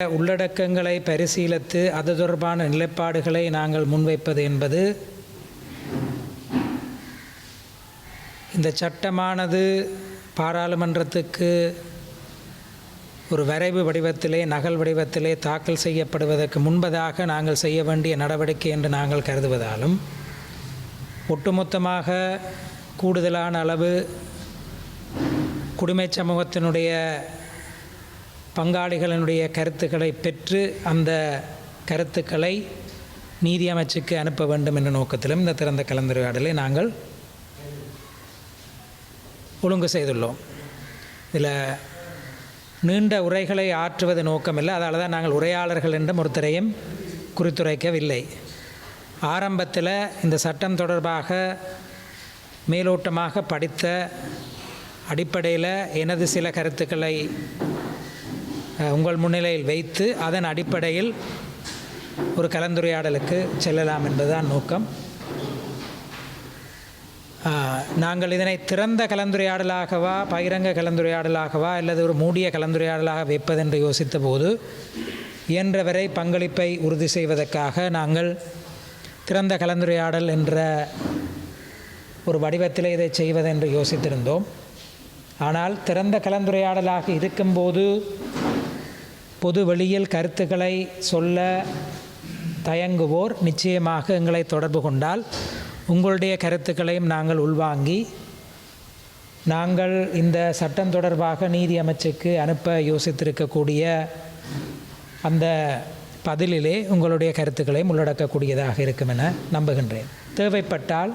உள்ளடக்கங்களை பரிசீலித்து அது தொடர்பான நிலைப்பாடுகளை நாங்கள் முன்வைப்பது என்பது இந்த சட்டமானது பாராளுமன்றத்துக்கு ஒரு வரைவு வடிவத்திலே நகல் வடிவத்திலே தாக்கல் செய்யப்படுவதற்கு முன்பதாக நாங்கள் செய்ய வேண்டிய நடவடிக்கை என்று நாங்கள் கருதுவதாலும் ஒட்டுமொத்தமாக கூடுதலான அளவு குடிமை சமூகத்தினுடைய பங்காளிகளினுடைய கருத்துக்களை பெற்று அந்த கருத்துக்களை நீதி அமைச்சுக்கு அனுப்ப வேண்டும் என்ற நோக்கத்திலும் இந்த திறந்த கலந்துரையாடலை நாங்கள் ஒழுங்கு செய்துள்ளோம். இதில் நீண்ட உரைகளை ஆற்றுவது நோக்கமில்லை. அதால் தான் நாங்கள் உரையாளர்கள் என்றும் ஒருத்தரையும் குறித்துரைக்கவில்லை. ஆரம்பத்தில் இந்த சட்டம் தொடர்பாக மேலோட்டமாக படித்த அடிப்படையில் எனது சில கருத்துக்களை உங்கள் முன்னிலையில் வைத்து அதன் அடிப்படையில் ஒரு கலந்துரையாடலுக்கு செல்லலாம் என்பதுதான் நோக்கம். நாங்கள் இதனை திறந்த கலந்துரையாடலாகவா பகிரங்க கலந்துரையாடலாகவா அல்லது ஒரு மூடிய கலந்துரையாடலாக வைப்பதென்று யோசித்த போது இயன்றவரை பங்களிப்பை உறுதி செய்வதற்காக நாங்கள் திறந்த கலந்துரையாடல் என்ற ஒரு வடிவத்தில் இதை செய்வதென்று யோசித்திருந்தோம். ஆனால் திறந்த கலந்துரையாடலாக இருக்கும்போது பொது வெளியில் கருத்துக்களை சொல்ல தயங்குவோர் நிச்சயமாக எங்களை தொடர்பு கொண்டால் உங்களுடைய கருத்துக்களையும் நாங்கள் உள்வாங்கி நாங்கள் இந்த சட்டம் தொடர்பாக நீதி அமைச்சுக்கு அனுப்ப யோசித்திருக்கக்கூடிய அந்த பதிலிலே உங்களுடைய கருத்துக்களையும் உள்ளடக்கக்கூடியதாக இருக்கும் என நம்புகின்றேன். தேவைப்பட்டால்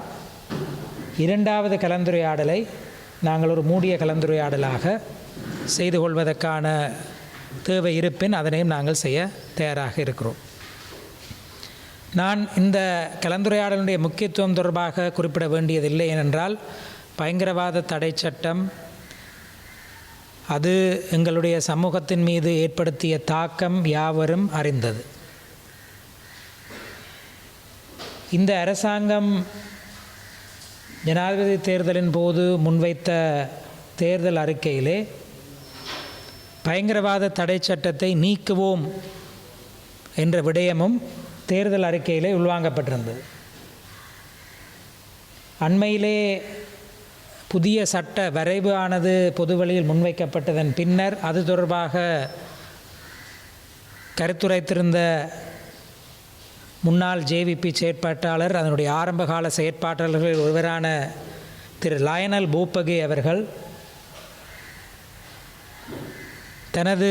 இரண்டாவது கலந்துரையாடலை நாங்கள் ஒரு மூடிய கலந்துரையாடலாக செய்து கொள்வதற்கான தேவை இருப்பின் அதனையும் நாங்கள் செய்ய தயாராக இருக்கிறோம். நான் இந்த கலந்துரையாடலுடைய முக்கியத்துவம் தொடர்பாக குறிப்பிட வேண்டியதில்லை ஏனென்றால் பயங்கரவாத தடை சட்டம் அது எங்களுடைய சமூகத்தின் மீது ஏற்படுத்திய தாக்கம் யாவரும் அறிந்தது. இந்த அரசாங்கம் ஜனாதிபதி தேர்தலின் போது முன்வைத்த தேர்தல் அறிக்கையிலே பயங்கரவாத தடை சட்டத்தை நீக்குவோம் என்ற விடயமும் தேர்தல் அறிக்கையில் உள்வாங்கப்பட்டிருந்தது. அண்மையிலே புதிய சட்ட வரைவு ஆனது பொதுவெளியில் முன்வைக்கப்பட்டதன் பின்னர் அது தொடர்பாக கருத்துரைத்திருந்த முன்னாள் ஜேவிபி செயற்பாட்டாளர் அதனுடைய ஆரம்பகால செயற்பாட்டாளர்களில் ஒருவரான திரு லயனல் பூப்பகே அவர்கள் தனது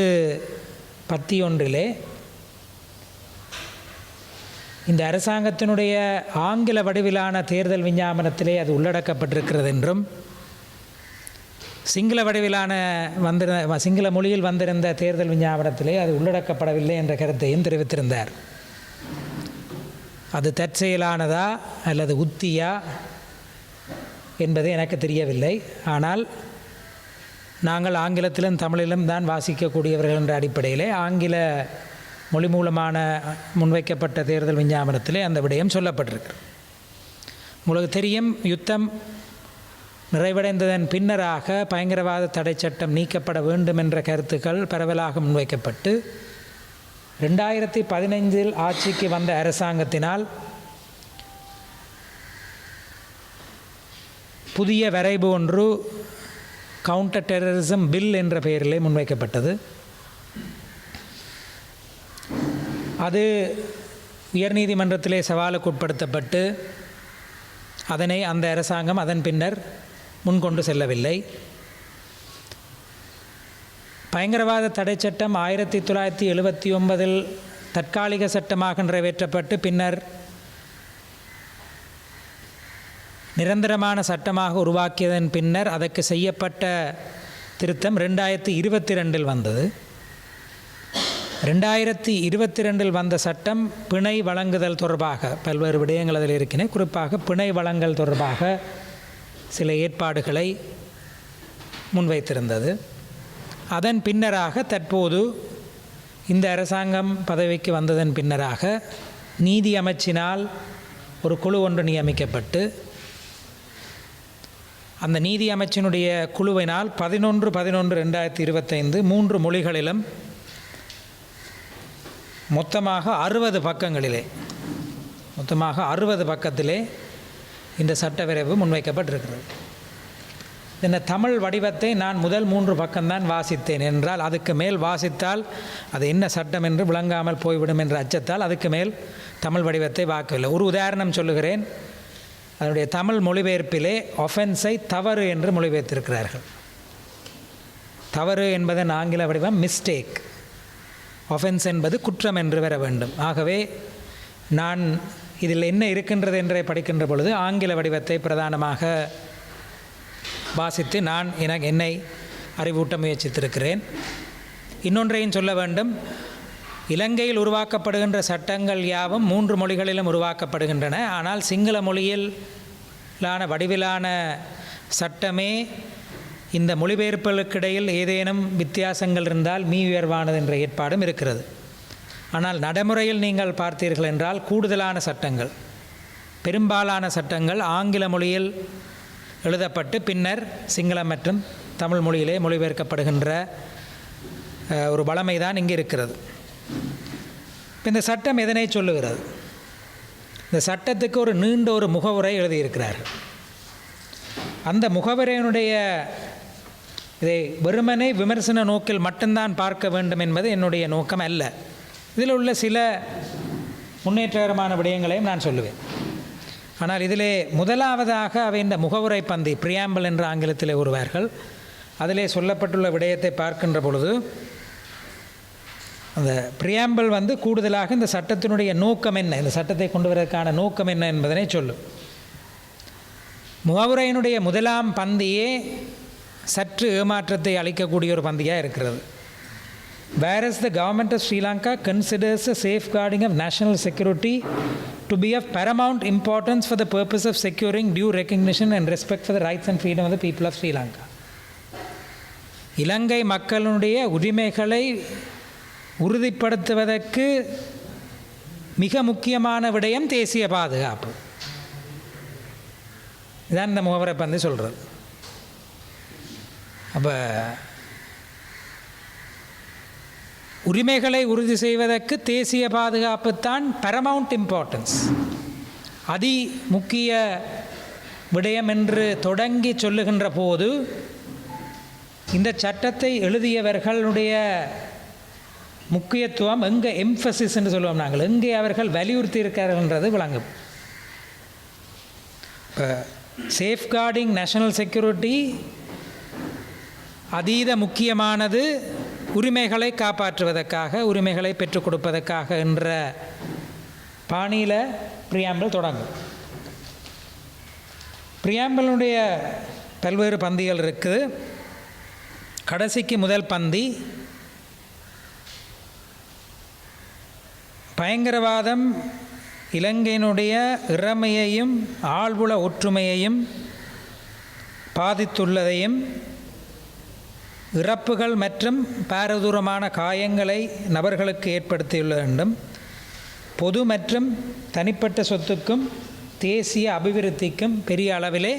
பத்தியொன்றிலே இந்த அரசாங்கத்தினுடைய ஆங்கில வடிவிலான தேர்தல் விஞ்ஞாபனத்திலே அது உள்ளடக்கப்பட்டிருக்கிறது என்றும் சிங்கள வடிவிலான வந்திருந்த சிங்கள மொழியில் வந்திருந்த தேர்தல் விஞ்ஞாபனத்திலே அது உள்ளடக்கப்படவில்லை என்ற கருத்தையும் தெரிவித்திருந்தார். அது தற்செயலானதா அல்லது உத்தியா என்பது எனக்கு தெரியவில்லை. ஆனால் நாங்கள் ஆங்கிலத்திலும் தமிழிலும் தான் வாசிக்கக்கூடியவர்கள் என்ற அடிப்படையிலே ஆங்கில மொழி மூலமான முன்வைக்கப்பட்ட தேர்தல் விஞ்ஞாபனத்திலே அந்த விடயம் சொல்லப்பட்டிருக்கு. உங்களுக்கு தெரியும் யுத்தம் நிறைவடைந்ததன் பின்னராக பயங்கரவாத தடை சட்டம் நீக்கப்பட வேண்டும் என்ற கருத்துக்கள் பரவலாக முன்வைக்கப்பட்டு ரெண்டாயிரத்தி பதினைஞ்சில் ஆட்சிக்கு வந்த அரசாங்கத்தினால் புதிய வரைவு ஒன்று கவுண்டர் டெரரிசம் பில் என்ற பெயரிலே முன்வைக்கப்பட்டது. அது உயர்நீதிமன்றத்திலே சவாலுக்கு உட்படுத்தப்பட்டு அதனை அந்த அரசாங்கம் அதன் பின்னர் முன்கொண்டு செல்லவில்லை. பயங்கரவாத தடை சட்டம் ஆயிரத்தி தொள்ளாயிரத்தி எழுபத்தி ஒன்பதில் தற்காலிக சட்டமாக நிறைவேற்றப்பட்டு பின்னர் நிரந்தரமான சட்டமாக உருவாக்கியதன் பின்னர் அதற்கு செய்யப்பட்ட திருத்தம் ரெண்டாயிரத்தி இருபத்தி ரெண்டில் வந்தது. ரெண்டாயிரத்தி இருபத்தி ரெண்டில் வந்த சட்டம் பிணை வழங்குதல் தொடர்பாக பல்வேறு விடயங்கள் அதில் இருக்கின்றன குறிப்பாக பிணை வழங்கல் தொடர்பாக சில ஏற்பாடுகளை முன்வைத்திருந்தது. அதன் பின்னராக தற்போது இந்த அரசாங்கம் பதவிக்கு வந்ததன் பின்னராக நீதி அமைச்சினால் ஒரு குழு ஒன்று நியமிக்கப்பட்டு அந்த நீதி அமைச்சினுடைய குழுவினால் பதினொன்று பதினொன்று ரெண்டாயிரத்தி இருபத்தைந்து மூன்று மொழிகளிலும் மொத்தமாக அறுபது பக்கங்களிலே மொத்தமாக அறுபது பக்கத்திலே இந்த சட்டவிரைவு முன்வைக்கப்பட்டிருக்கிறது. இந்த தமிழ் வடிவத்தை நான் முதல் மூன்று பக்கம்தான் வாசித்தேன் என்றால் அதுக்கு மேல் வாசித்தால் அது என்ன சட்டம் என்று விளங்காமல் போய்விடும் என்ற அச்சத்தால் அதுக்கு மேல் தமிழ் வடிவத்தை வாக்கவில்லை. ஒரு உதாரணம் சொல்லுகிறேன். அதனுடைய தமிழ் மொழிபெயர்ப்பிலே ஒஃபென்ஸை தவறு என்று மொழிபெயர்த்திருக்கிறார்கள். தவறு என்பதன் ஆங்கில வடிவம் மிஸ்டேக் ஒஃபென்ஸ் என்பது குற்றம் என்று வர வேண்டும். ஆகவே நான் இதில் என்ன இருக்கின்றது என்றே படிக்கின்ற பொழுது ஆங்கில வடிவத்தை பிரதானமாக வாசித்து நான் என என்னை அறிவூட்ட முயற்சித்திருக்கிறேன். இன்னொன்றையும் சொல்ல வேண்டும். இலங்கையில் உருவாக்கப்படுகின்ற சட்டங்கள் யாவும் மூன்று மொழிகளிலும் உருவாக்கப்படுகின்றன. ஆனால் சிங்கள மொழியிலான வடிவிலான சட்டமே இந்த மொழிபெயர்ப்புகளுக்கிடையில் ஏதேனும் வித்தியாசங்கள் இருந்தால் மீ உயர்வானது என்ற ஏற்பாடும் இருக்கிறது. ஆனால் நடைமுறையில் நீங்கள் பார்த்தீர்கள் என்றால் கூடுதலான சட்டங்கள் பெரும்பாலான சட்டங்கள் ஆங்கில மொழியில் எழுதப்பட்டு பின்னர் சிங்களம் மற்றும் தமிழ் மொழியிலே மொழிபெயர்க்கப்படுகின்ற ஒரு வளமை தான் இங்கே இருக்கிறது. இப்போ இந்த சட்டம் எதனை சொல்லுகிறது? இந்த சட்டத்துக்கு ஒரு நீண்ட ஒரு முகவுரை எழுதியிருக்கிறார். அந்த முகவரையினுடைய இதை வெறுமனை விமர்சன நோக்கில் மட்டும்தான் பார்க்க வேண்டும் என்பது என்னுடைய நோக்கம் அல்ல. இதில் உள்ள சில முன்னேற்றகரமான விடயங்களையும் நான் சொல்லுவேன். ஆனால் இதிலே முதலாவதாக அவை இந்த முகவுரை பந்தி பிரியாம்பல் என்ற ஆங்கிலத்திலே ஒருவார்கள் அதிலே சொல்லப்பட்டுள்ள விடயத்தை பார்க்கின்ற பொழுது அந்த பிரியாம்பல் வந்து கூடுதலாக இந்த சட்டத்தினுடைய நோக்கம் என்ன இந்த சட்டத்தை கொண்டு வருவதற்கான நோக்கம் என்ன என்பதனை சொல்லும் முகவுரையினுடைய முதலாம் பந்தியே சற்று ஏமாற்றத்தை அளிக்கக்கூடிய ஒரு பந்தியாக இருக்கிறது where is the government of Sri Lanka considers the safeguarding of national security to be of paramount importance for the purpose of securing due recognition and respect for the rights and freedom of the people of Sri Lanka Ilankai மக்களுடைய உரிமைகளை உறுதிப்படுத்துவதற்கு மிக முக்கியமான விடயம் தேசிய பாதுகாப்பு. இதான் இந்த முகவரை பந்து சொல்கிறது அப்போ உரிமைகளை உறுதி செய்வதற்கு தேசிய பாதுகாப்பு தான் பரமவுண்ட் இம்பார்ட்டன்ஸ் அதி முக்கிய விடயம் என்று தொடங்கி சொல்லுகின்ற போது இந்த சட்டத்தை எழுதியவர்களுடைய முக்கியத்துவம் எங்கே எம்ஃபசிஸ்ன்னு சொல்லுவோம் நாங்கள். எங்கே அவர்கள் வலியுறுத்தி இருக்கிறார்கள்ன்றது விளங்கும். இப்போ சேஃப்கார்டிங் நேஷனல் செக்யூரிட்டி அதீத முக்கியமானது உரிமைகளை காப்பாற்றுவதற்காக உரிமைகளை பெற்றுக் கொடுப்பதற்காக என்ற பாணியில் பிரியாம்பல் தொடங்கும். பிரியாம்பலுடைய பல்வேறு பந்திகள் இருக்குது. கடைசிக்கு முதல் பந்தி பயங்கரவாதம் இலங்கையினுடைய இறமையையும் ஆழ்வுள ஒற்றுமையையும் பாதித்துள்ளதையும் இறப்புகள் மற்றும் பாரதூரமான காயங்களை நபர்களுக்கு ஏற்படுத்தியுள்ள வேண்டும். பொது மற்றும் தனிப்பட்ட சொத்துக்கும் தேசிய அபிவிருத்திக்கும் பெரிய அளவிலே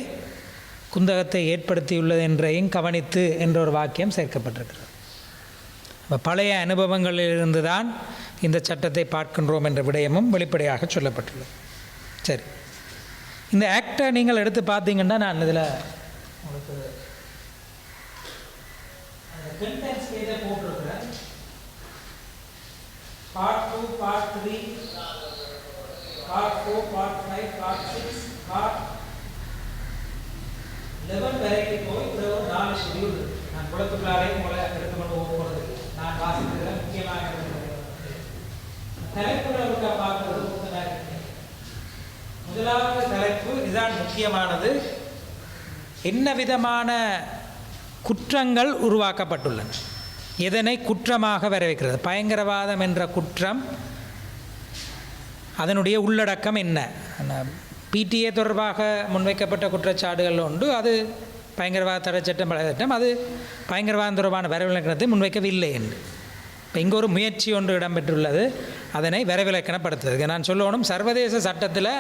குந்தகத்தை ஏற்படுத்தியுள்ளது என்றையும் கவனித்து என்ற ஒரு வாக்கியம் சேர்க்கப்பட்டிருக்கிறது. பழைய அனுபவங்களிலிருந்து தான் இந்த சட்டத்தை பார்க்கின்றோம் என்ற விடயமும் வெளிப்படையாக சொல்லப்பட்டுள்ளது. சரி. இந்த ஆக்டை நீங்கள் எடுத்து பார்த்தீங்கன்னா நான் இதில் உங்களுக்கு போட்டிருக்கிறேன். Part two part three part four part five part six part eleven வரைக்கும் போய் இதில் ஒரு நாலு ஷெடியூல் நான் குளத்துக்குள்ளாரே உங்களை எடுத்துக்கொண்டு போகிறது நான் வாசிக்கிறேன். தலைப்புகளை பார்க்கறது முதலாவது தலைப்பு இதுதான் முக்கியமானது. என்ன விதமான குற்றங்கள் உருவாக்கப்பட்டுள்ளன? எதனை குற்றமாக வரவைக்கிறது பயங்கரவாதம் என்ற குற்றம் அதனுடைய உள்ளடக்கம் என்ன? பிடிஏ தொடர்பாக முன்வைக்கப்பட்ட குற்றச்சாட்டுகள் உண்டு. அது பயங்கரவாத தடை சட்டம் சட்டம் அது பயங்கரவாதம் தொடர்பான வரவிலக்கணத்தை முன்வைக்கவில்லை என்று. இங்கே ஒரு முயற்சி ஒன்று இடம்பெற்றுள்ளது. அதனை வரவிலக்கணப்படுத்துறதுக்கு நான் சொல்லணும் சர்வதேச சட்டத்தில்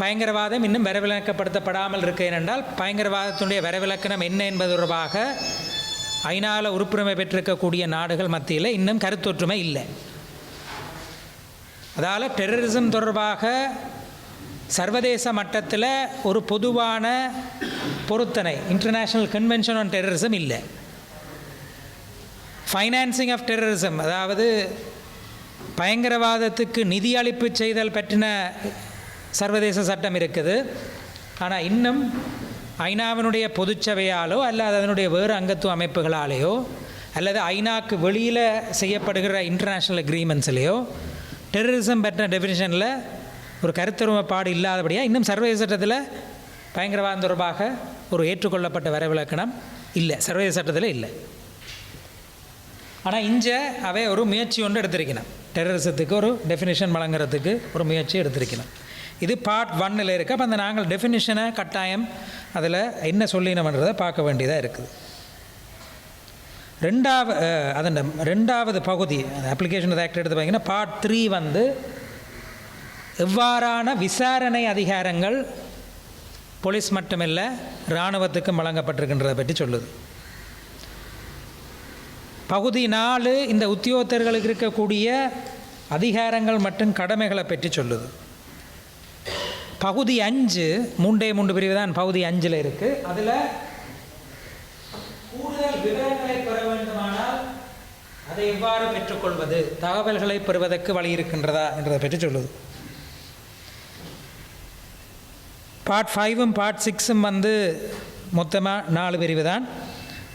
பயங்கரவாதம் இன்னும் விரைவிலக்கப்படுத்தப்படாமல் இருக்கு ஏனென்றால் பயங்கரவாதத்தினுடைய வரவிலக்கணம் என்ன என்பது தொடர்பாக ஐநாவில் உறுப்புரிமை பெற்றிருக்கக்கூடிய நாடுகள் மத்தியில் இன்னும் கருத்தொற்றுமை இல்லை. அதால் டெரரிசம் தொடர்பாக சர்வதேச மட்டத்தில் ஒரு பொதுவான பொருத்தனை இன்டர்நேஷ்னல் கன்வென்ஷன் ஆன் டெரரிசம் இல்லை. ஃபைனான்சிங் ஆஃப் டெரரிசம் அதாவது பயங்கரவாதத்துக்கு நிதி அளிப்பு செய்தல் பற்றின சர்வதேச சட்டம் இருக்குது. ஆனால் இன்னும் ஐநாவினுடைய பொதுச்சபையாலோ அல்லது அதனுடைய வேறு அங்கத்துவ அமைப்புகளாலேயோ அல்லது ஐநாக்கு வெளியில் செய்யப்படுகிற இன்டர்நேஷ்னல் அக்ரிமெண்ட்ஸ்லேயோ டெரரிசம் பற்றின டெஃபினிஷனில் ஒரு கருத்துருமைப்பாடு இல்லாதபடியாக இன்னும் சர்வதேச சட்டத்தில் பயங்கரவாதம் தொடர்பாக ஒரு ஏற்றுக்கொள்ளப்பட்ட வரவிலக்கணம் இல்லை. சர்வதேச சட்டத்தில் இல்லை. ஆனால் இங்கே அவை ஒரு முயற்சி ஒன்று எடுத்திருக்கணும். டெரரிசத்துக்கு ஒரு டெஃபினிஷன் வழங்குறதுக்கு ஒரு முயற்சி எடுத்திருக்கணும். இது பார்ட் ஒன்னில் இருக்குது அப்போ அந்த நாங்கள் டெஃபினிஷனை கட்டாயம் அதில் என்ன சொல்லினோம்ன்றதை பார்க்க வேண்டியதாக இருக்குது. ரெண்டாவது அதன் ரெண்டாவது பகுதி அப்ளிகேஷன் ஆக்ட் எடுத்து பார்த்தீங்கன்னா பார்ட் த்ரீ வந்து எவ்வாறான விசாரணை அதிகாரங்கள் போலீஸ் மட்டுமில்லை இராணுவத்துக்கும் வழங்கப்பட்டிருக்கின்றதை பற்றி சொல்லுது. பகுதி நாலு இந்த உத்தியோகத்தர்களுக்கு இருக்கக்கூடிய அதிகாரங்கள் மற்றும் கடமைகளை பற்றி சொல்லுது. பகுதி அஞ்சு மூன்றே மூன்று பிரிவு தான் பகுதி அஞ்சில் இருக்குது அதில் கூடுதல் விவரங்களை பெற வேண்டுமானால் அதை எவ்வாறு பெற்றுக்கொள்வது? தகவல்களை பெறுவதற்கு வழி இருக்கின்றதா என்றதை பற்றி சொல்லுது. பார்ட் ஃபைவும் பார்ட் சிக்ஸும் வந்து மொத்தமாக நாலு பிரிவு தான்.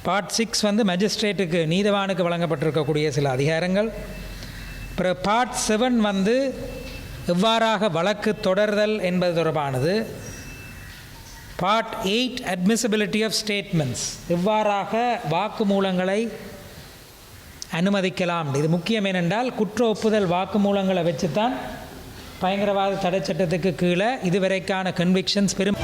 பார்ட் சிக்ஸ் வந்து மஜிஸ்ட்ரேட்டுக்கு நீதவானுக்கு வழங்கப்பட்டிருக்கக்கூடிய சில அதிகாரங்கள். அப்புறம் பார்ட் செவன் வந்து எவ்வாறாக வழக்கு தொடர்தல் என்பது தொடர்பானது. Part eight admissibility of statements எவ்வாறாக வாக்குமூலங்களை அனுமதிக்கலாம். இது முக்கியம் ஏனென்றால் குற்ற ஒப்புதல் வாக்குமூலங்களை வச்சு தான் பயங்கரவாத தடை சட்டத்துக்கு கீழே இதுவரைக்கான கன்விக்ஷன்ஸ் பெரும்